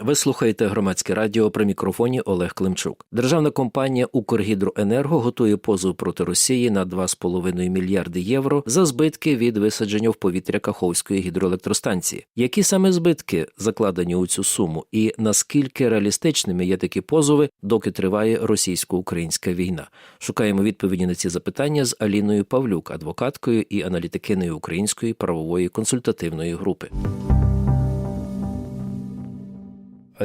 Ви слухаєте громадське радіо при мікрофоні Олег Климчук. Державна компанія Укргідроенерго готує позов проти Росії на 2,5 мільярди євро за збитки від висадження в повітря Каховської гідроелектростанції. Які саме збитки закладені у цю суму, і наскільки реалістичними є такі позови, доки триває російсько-українська війна? Шукаємо відповіді на ці запитання з Аліною Павлюк, адвокаткою і аналітикиною Української правової консультативної групи.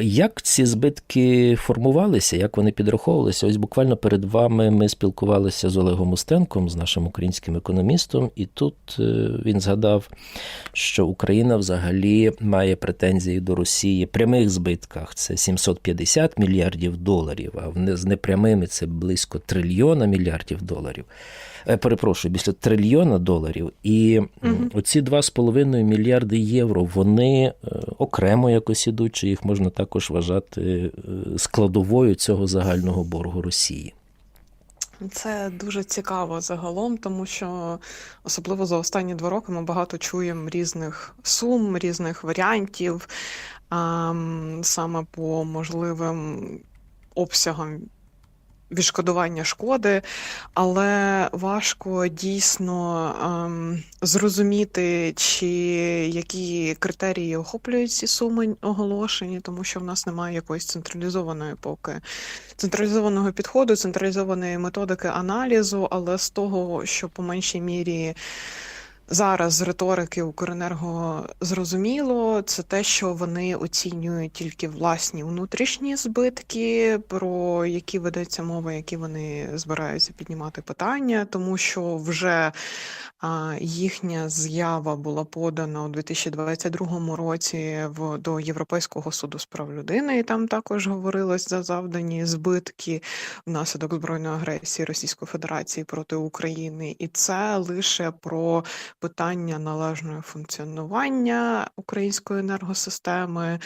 Як ці збитки формувалися, як вони підраховувалися? Ось буквально перед вами ми спілкувалися з Олегом Устенком, з нашим українським економістом, і тут е, він згадав, що Україна взагалі має претензії до Росії в прямих збитках це 750 мільярдів доларів, а з непрямими це близько трильйона мільярдів доларів. Е, Перепрошую, після трильйона доларів. І м, оці 2,5 мільярди євро, вони е, окремо якось ідуть, чи їх можна також вважати е, складовою цього загального боргу Росії. Це дуже цікаво загалом, тому що особливо за останні два роки ми багато чуємо різних сум, різних варіантів саме по можливим обсягам відшкодування шкоди, але важко дійсно ем, зрозуміти, чи які критерії охоплюють ці суми оголошені, тому що в нас немає якоїсь централізованої поки централізованого підходу, централізованої методики аналізу, але з того, що по меншій мірі зараз з риторики Укренерго зрозуміло, це те, що вони оцінюють тільки власні внутрішні збитки, про які ведеться мова, які вони збираються піднімати питання, тому що вже а, їхня з'ява була подана у 2022 році в до Європейського суду з прав людини, і там також говорилось за завдані збитки внаслідок збройної агресії Російської Федерації проти України, і це лише про питання належного функціонування української енергосистеми,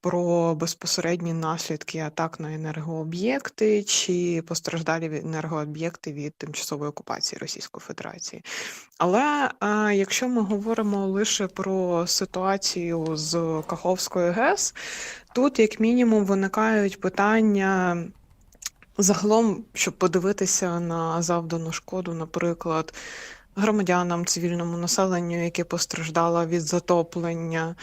про безпосередні наслідки атак на енергооб'єкти чи постраждалі енергооб'єкти від тимчасової окупації Російської Федерації. Але е, якщо ми говоримо лише про ситуацію з Каховською ГЕС, тут як мінімум виникають питання. Загалом, щоб подивитися на завдану шкоду, наприклад, громадянам, цивільному населенню, яке постраждало від затоплення,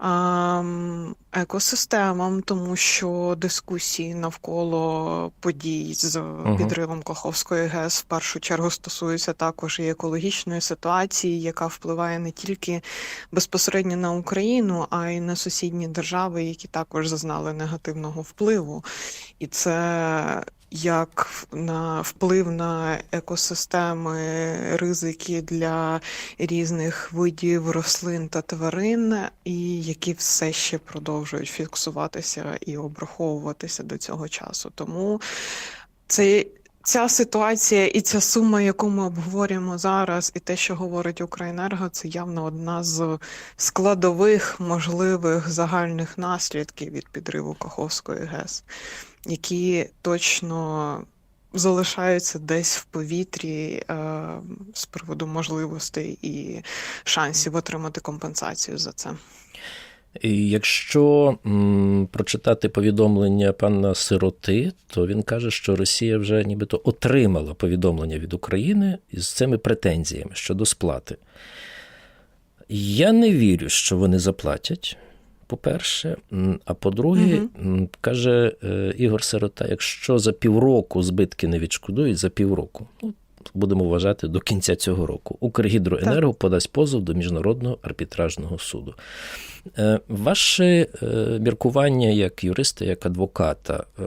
ем, екосистемам, тому що дискусії навколо подій з підривом Каховської ГЕС в першу чергу стосуються також і екологічної ситуації, яка впливає не тільки безпосередньо на Україну, а й на сусідні держави, які також зазнали негативного впливу. І це як на вплив на екосистеми, ризики для різних видів рослин та тварин, і які все ще продовжують фіксуватися і обраховуватися до цього часу. Тому це. Ця ситуація і ця сума, яку ми обговорюємо зараз, і те, що говорить Укренерго, це явно одна з складових можливих загальних наслідків від підриву Каховської ГЕС, які точно залишаються десь в повітрі е, з приводу можливостей і шансів отримати компенсацію за це. І якщо м, прочитати повідомлення пана Сироти, то він каже, що Росія вже нібито отримала повідомлення від України із цими претензіями щодо сплати. Я не вірю, що вони заплатять. По-перше, а по-друге, м, каже е, Ігор Сирота: якщо за півроку збитки не відшкодують, за півроку, ну будемо вважати до кінця цього року, Укргідроенерго подасть позов до міжнародного арбітражного суду. Е, Ваше міркування як юриста, як адвоката, е,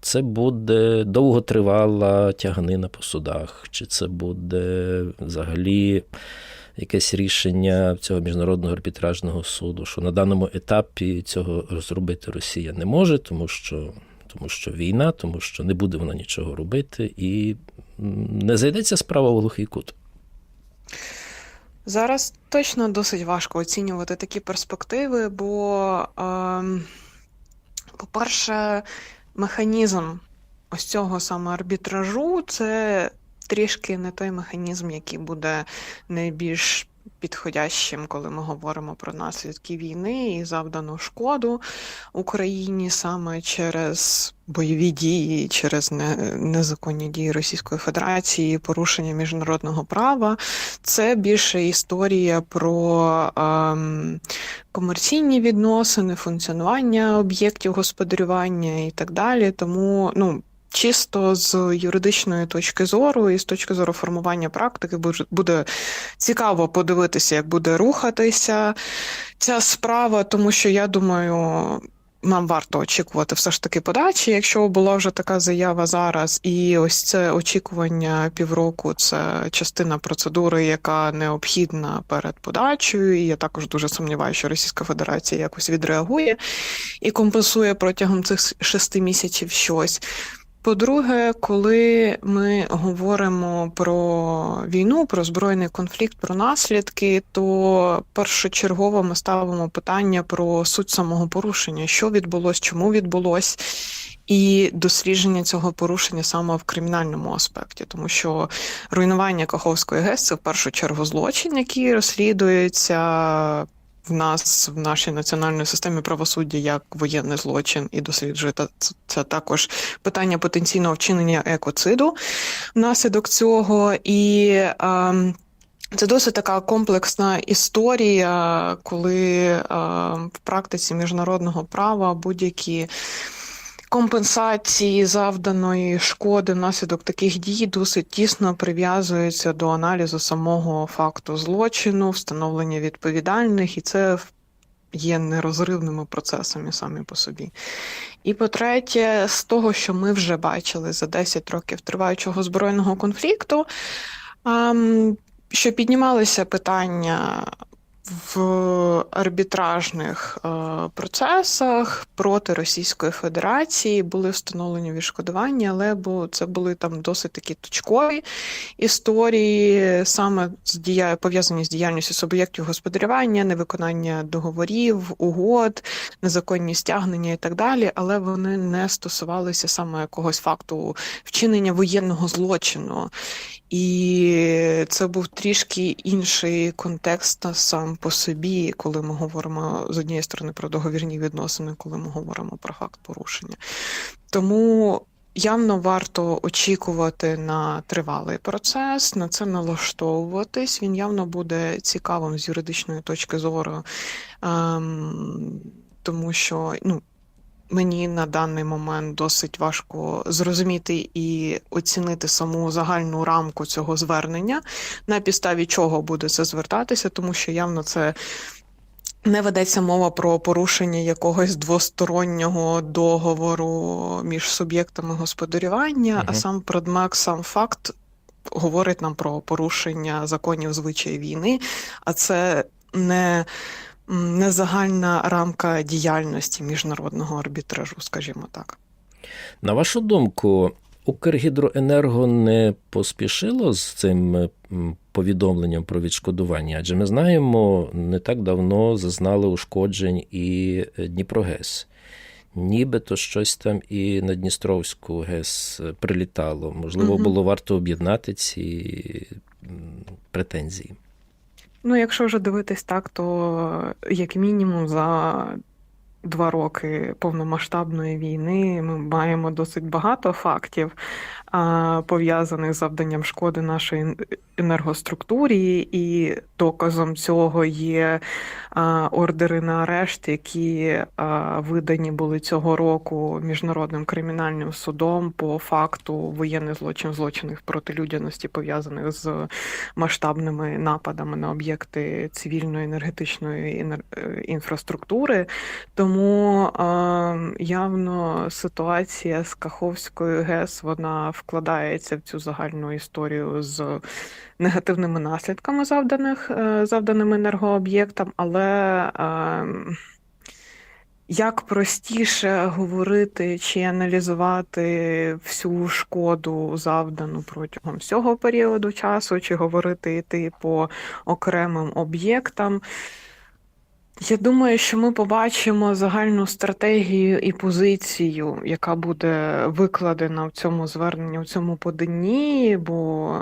це буде довготривала тяганина по судах, чи це буде взагалі якесь рішення цього міжнародного арбітражного суду, що на даному етапі цього зробити Росія не може, тому що, тому що війна, тому що не буде вона нічого робити, і не зайдеться справа у глухий кут. Зараз точно досить важко оцінювати такі перспективи, бо, ем, по-перше, механізм ось цього саме арбітражу це трішки не той механізм, який буде найбільш підходящим, коли ми говоримо про наслідки війни і завдану шкоду Україні саме через бойові дії, через незаконні дії Російської Федерації, порушення міжнародного права. Це більше історія про ем, комерційні відносини, функціонування об'єктів господарювання і так далі. Тому, ну. Чисто з юридичної точки зору і з точки зору формування практики буде- цікаво подивитися, як буде рухатися ця справа, тому що я думаю, нам варто очікувати все ж таки подачі. Якщо була вже така заява зараз, і ось це очікування півроку, це частина процедури, яка необхідна перед подачею. І я також дуже сумніваюся, що Російська Федерація якось відреагує і компенсує протягом цих шести місяців щось. По-друге, коли ми говоримо про війну, про збройний конфлікт, про наслідки, то першочергово ми ставимо питання про суть самого порушення, що відбулось, чому відбулось, і дослідження цього порушення саме в кримінальному аспекті, тому що руйнування Каховської ГЕС це в першу чергу злочин, який розслідується в нас в нашій національній системі правосуддя як воєнний злочин і досліджує це- також питання потенційного вчинення екоциду внаслідок цього. І ем, це досить така комплексна історія, коли е, в практиці міжнародного права будь-які компенсації завданої шкоди внаслідок таких дій досить тісно прив'язуються до аналізу самого факту злочину, встановлення відповідальних, і це є нерозривними процесами самі по собі. І по-третє, з того, що ми вже бачили за 10 років триваючого збройного конфлікту, що піднімалися питання в арбітражних е, процесах проти Російської Федерації були встановлені відшкодування, але це були там досить такі точкові історії, саме з дія... пов'язані з діяльністю суб'єктів господарювання, невиконання договорів, угод, незаконні стягнення і так далі, але вони не стосувалися саме якогось факту вчинення воєнного злочину. І це був трішки інший контекст сам по собі, коли ми говоримо з однієї сторони про договірні відносини, коли ми говоримо про факт порушення. Тому явно варто очікувати на тривалий процес, на це налаштовуватись. Він явно буде цікавим з юридичної точки зору, ем, тому що ну. Мені на даний момент досить важко зрозуміти і оцінити саму загальну рамку цього звернення, на підставі чого буде це звертатися, тому що явно це не ведеться мова про порушення якогось двостороннього договору між суб'єктами господарювання, а сам предмет, сам факт говорить нам про порушення законів звичаї війни, а це не м, не загальна рамка діяльності міжнародного арбітражу, скажімо так. На вашу думку, Укргідроенерго не поспішило з цим повідомленням про відшкодування? Адже ми знаємо, не так давно зазнали ушкоджень і е, Дніпрогес. Нібито щось там і на Дністровську ГЕС е, прилітало. Можливо, було варто об'єднати ці претензії. Ну, якщо вже дивитись так, то як мінімум за два роки повномасштабної війни ми маємо досить багато фактів, пов'язаних з завданням шкоди нашій енергоструктурі, і доказом цього є ордери на арешт, які видані були цього року міжнародним кримінальним судом по факту воєнних злочин злочинів проти людяності пов'язаних з масштабними нападами на об'єкти цивільної енергетичної е, інфраструктури. Тому явно ситуація з Каховською ГЕС вона вкладається в цю загальну історію з негативними наслідками завданих е, завданим енергооб'єктам, але е, як простіше говорити чи аналізувати всю шкоду завдану протягом всього періоду часу, чи говорити йти по окремим об'єктам. Я думаю, що ми побачимо загальну стратегію і позицію, яка буде викладена в цьому зверненні, в цьому поданні, бо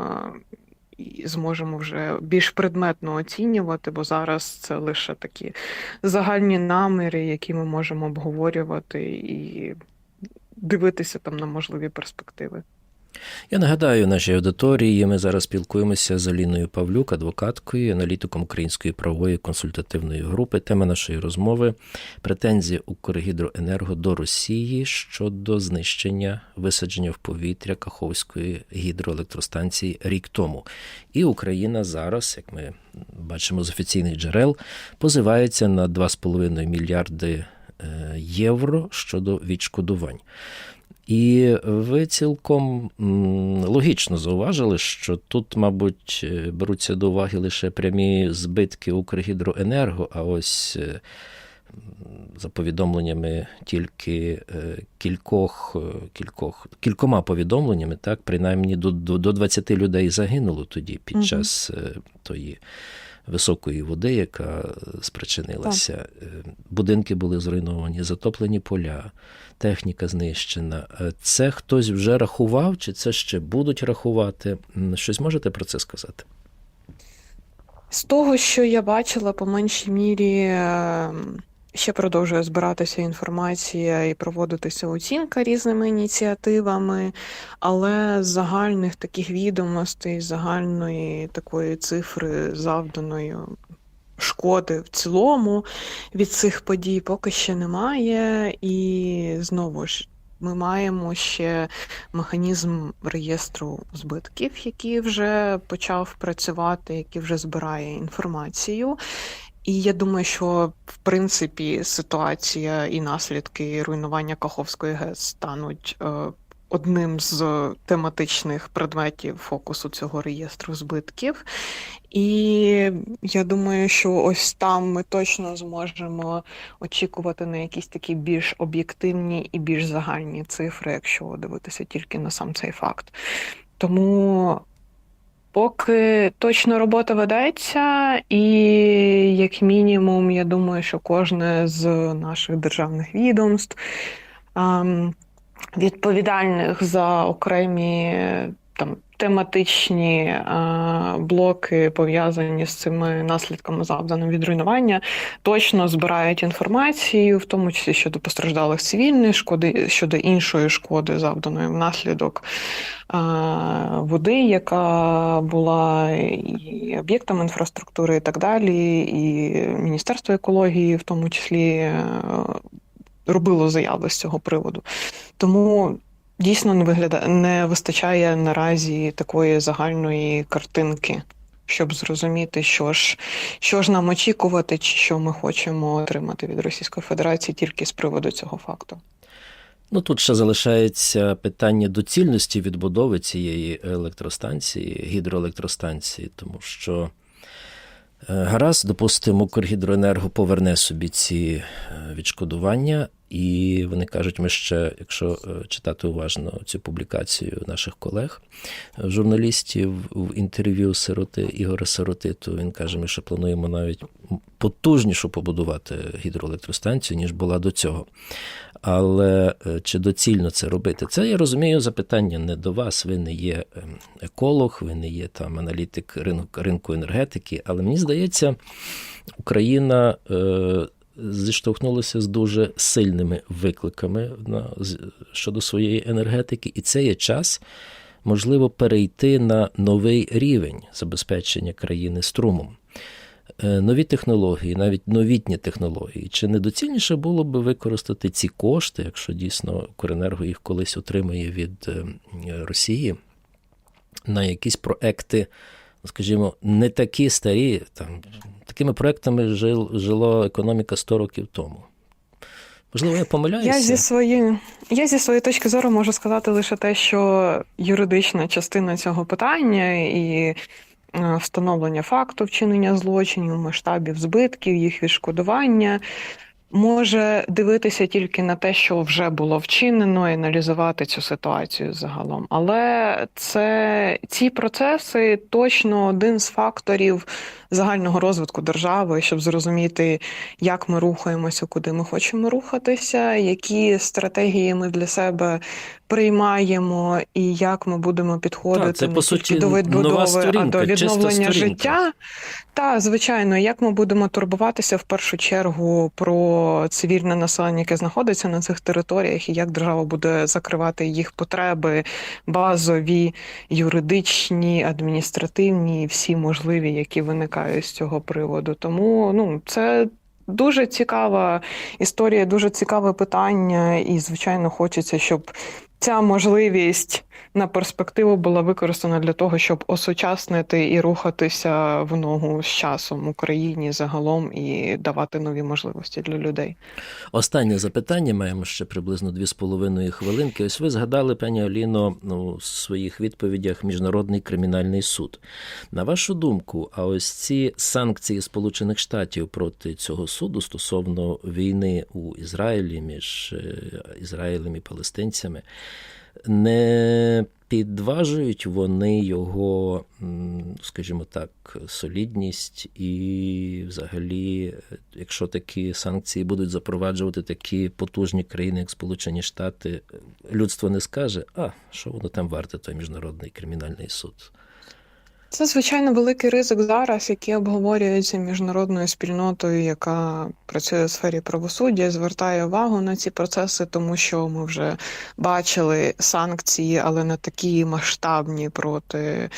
зможемо вже більш предметно оцінювати, бо зараз це лише такі загальні наміри, які ми можемо обговорювати і дивитися там на можливі перспективи. Я нагадаю нашій аудиторії. Ми зараз спілкуємося з Аліною Павлюк, адвокаткою, аналітиком Української правової консультативної групи. Тема нашої розмови претензії Укргідроенерго до Росії щодо знищення висадження в повітря Каховської гідроелектростанції рік тому. І Україна зараз, як ми бачимо з офіційних джерел, позивається на 2,5 мільярди е, євро щодо відшкодувань. І ви цілком логічно зауважили, що тут, мабуть, е, беруться до уваги лише прямі збитки Укргідроенерго, а ось е, за повідомленнями тільки е, кількох, кількох, кількома повідомленнями, так, принаймні до, до, до 20 людей загинуло тоді під час тої високої води, яка спричинилася. Так. Будинки були зруйновані, затоплені поля, техніка знищена. Е, Це хтось вже рахував, чи це ще будуть рахувати? Щось можете про це сказати? З того, що я бачила, по меншій мірі ем, ще продовжує збиратися інформація і проводитися оцінка різними ініціативами, але загальних таких відомостей, загальної такої цифри завданої шкоди в цілому від цих подій поки ще немає. І знову ж. Ми маємо ще механізм реєстру збитків, який вже почав працювати, який вже збирає інформацію. І я думаю, що в принципі ситуація і наслідки руйнування Каховської ГЕС стануть е, одним з тематичних предметів фокусу цього реєстру збитків. І я думаю, що ось там ми точно зможемо очікувати на якісь такі більш об'єктивні і більш загальні цифри, якщо дивитися тільки на сам цей факт. Тому поки точно робота ведеться, і як мінімум, я думаю, що кожне з наших державних відомств ем, відповідальних за окремі там тематичні е, блоки, пов'язані з цими наслідками завданим від руйнування, точно збирають інформацію, в тому числі щодо постраждалих цивільних шкоди, щодо іншої шкоди, завданої внаслідок е, води, яка була і об'єктом інфраструктури, і так далі, і Міністерство екології, в тому числі. е, Робило заяви з цього приводу. Тому дійсно не вигляда... не вистачає наразі такої загальної картинки, щоб зрозуміти, що ж, що ж нам очікувати, чи що ми хочемо отримати від Російської Федерації тільки з приводу цього факту. Ну тут ще залишається питання доцільності відбудови цієї електростанції, гідроелектростанції, тому що е, гаразд, допустимо, Укргідроенерго поверне собі ці е, відшкодування, і вони кажуть, ми ще, якщо е, читати уважно цю публікацію наших колег, е, журналістів в інтерв'ю сироти Ігоря Сироти, то він каже, ми ще плануємо навіть потужнішу побудувати гідроелектростанцію, ніж була до цього. Але е, чи доцільно це робити? Це я розумію запитання не до вас. Ви не є ем, еколог, ви не є там аналітик ринку, ринку енергетики, але мені здається, Україна зіштовхнулася з дуже сильними викликами на, щодо своєї енергетики, і це є час, можливо, перейти на новий рівень забезпечення країни струмом. Е, Нові технології, навіть новітні технології. Чи недоцільніше було би використати ці кошти, якщо дійсно Укренерго їх колись отримає від е, Росії, на якісь проекти, скажімо, не такі старі. Там, такими проектами жил, жила економіка 100 років тому. Можливо, я помиляюся. Я зі своєї я зі своєї точки зору можу сказати лише те, що юридична частина цього питання і е, встановлення факту вчинення злочинів, масштабів збитків, їх відшкодування. Може дивитися тільки на те, що вже було вчинено, і аналізувати цю ситуацію загалом. Але це ці процеси точно один з факторів загального розвитку держави, щоб зрозуміти, як ми рухаємося, куди ми хочемо рухатися, які стратегії ми для себе сприймаємо і як ми будемо підходити Так, це, не по суті, до відбудови, а до відновлення життя. Та, звичайно, як ми будемо турбуватися в першу чергу про цивільне населення, яке знаходиться на цих територіях, і як держава буде закривати їх потреби базові, юридичні, адміністративні, всі можливі, які виникають з цього приводу. Тому ну це. Дуже цікава історія, дуже цікаве питання, і звичайно, хочеться, щоб ця можливість на перспективу була використана для того, щоб осучаснити і рухатися в ногу з часом Україні загалом і давати нові можливості для людей. Останнє запитання маємо ще приблизно дві з половиною хвилинки. Ось ви згадали, пані Аліно, ну, в своїх відповідях Міжнародний кримінальний суд. На вашу думку, а ось ці санкції Сполучених Штатів проти цього суду стосовно війни у Ізраїлі між е, Ізраїлем і палестинцями, не підважують вони його, скажімо так, солідність, і взагалі, якщо такі санкції будуть запроваджувати такі потужні країни, як Сполучені Штати, людство не скаже, а що воно там варте, той міжнародний кримінальний суд. Це звичайно великий ризик зараз, який обговорюється міжнародною спільнотою, яка працює у сфері правосуддя, звертає увагу на ці процеси, тому що ми вже бачили санкції, але не такі масштабні проти.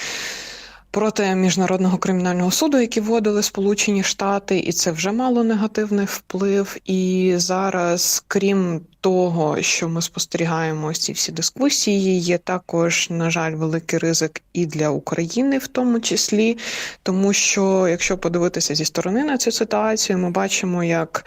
Проти міжнародного кримінального суду, які вводили Сполучені Штати, і це вже мало негативний вплив. І зараз, крім того, що ми спостерігаємо ці всі дискусії, є також, на жаль, великий ризик і для України, в тому числі, тому що якщо подивитися зі сторони на цю ситуацію, ми бачимо, як.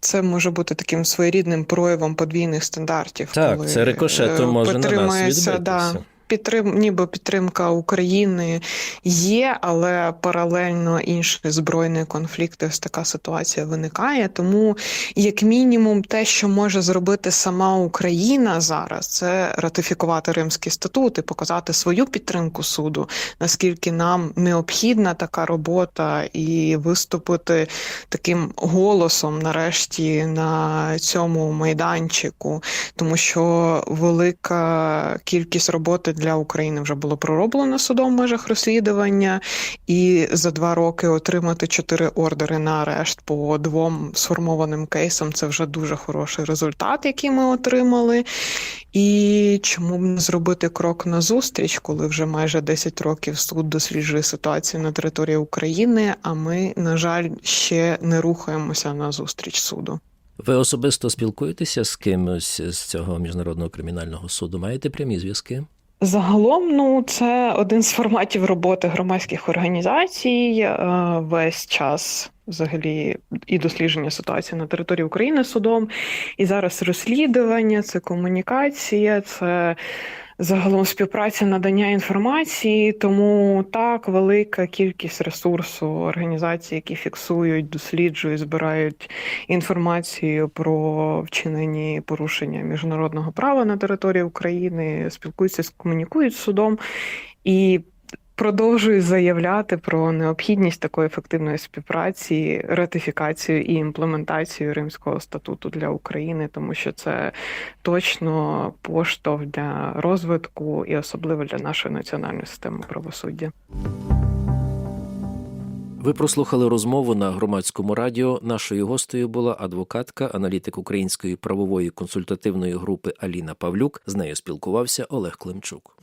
Це може бути таким своєрідним проявом подвійних стандартів. Так, коли, це рикошетом е, може на нас відбитися. Да, підтрим, ніби підтримка України є, але паралельно інші збройні конфлікти, ось така ситуація виникає. Тому, як мінімум, те, що може зробити сама Україна зараз, це ратифікувати Римський статут і показати свою підтримку суду, наскільки нам необхідна така робота, і виступити таким голосом, нарешті, на цьому майданчику, тому що велика кількість роботи для України вже було пророблено судом в межах розслідування, і за два роки отримати чотири ордери на арешт по двом сформованим кейсам це вже дуже хороший результат, який ми отримали. І чому б не зробити крок назустріч, коли вже майже 10 років суд досліджує ситуацію на території України, а ми, на жаль, ще не рухаємося назустріч суду. Ви особисто спілкуєтеся з кимось з цього міжнародного кримінального суду? Маєте прямі зв'язки? Загалом, ну це один з форматів роботи громадських організацій е, весь час. Взагалі і дослідження ситуації на території України судом, і зараз розслідування, це комунікація, це загалом співпраця надання інформації. Тому так велика кількість ресурсу організацій, які фіксують, досліджують, збирають інформацію про вчинені порушення міжнародного права на території України, спілкуються, комунікують з судом і. Продовжую заявляти про необхідність такої ефективної співпраці, ратифікацію і імплементацію Римського статуту для України, тому що це точно поштовх для розвитку і особливо для нашої національної системи правосуддя. Ви прослухали розмову на громадському радіо. Нашою гостею була адвокатка, аналітик української правової консультативної групи Аліна Павлюк. З нею спілкувався Олег Климчук.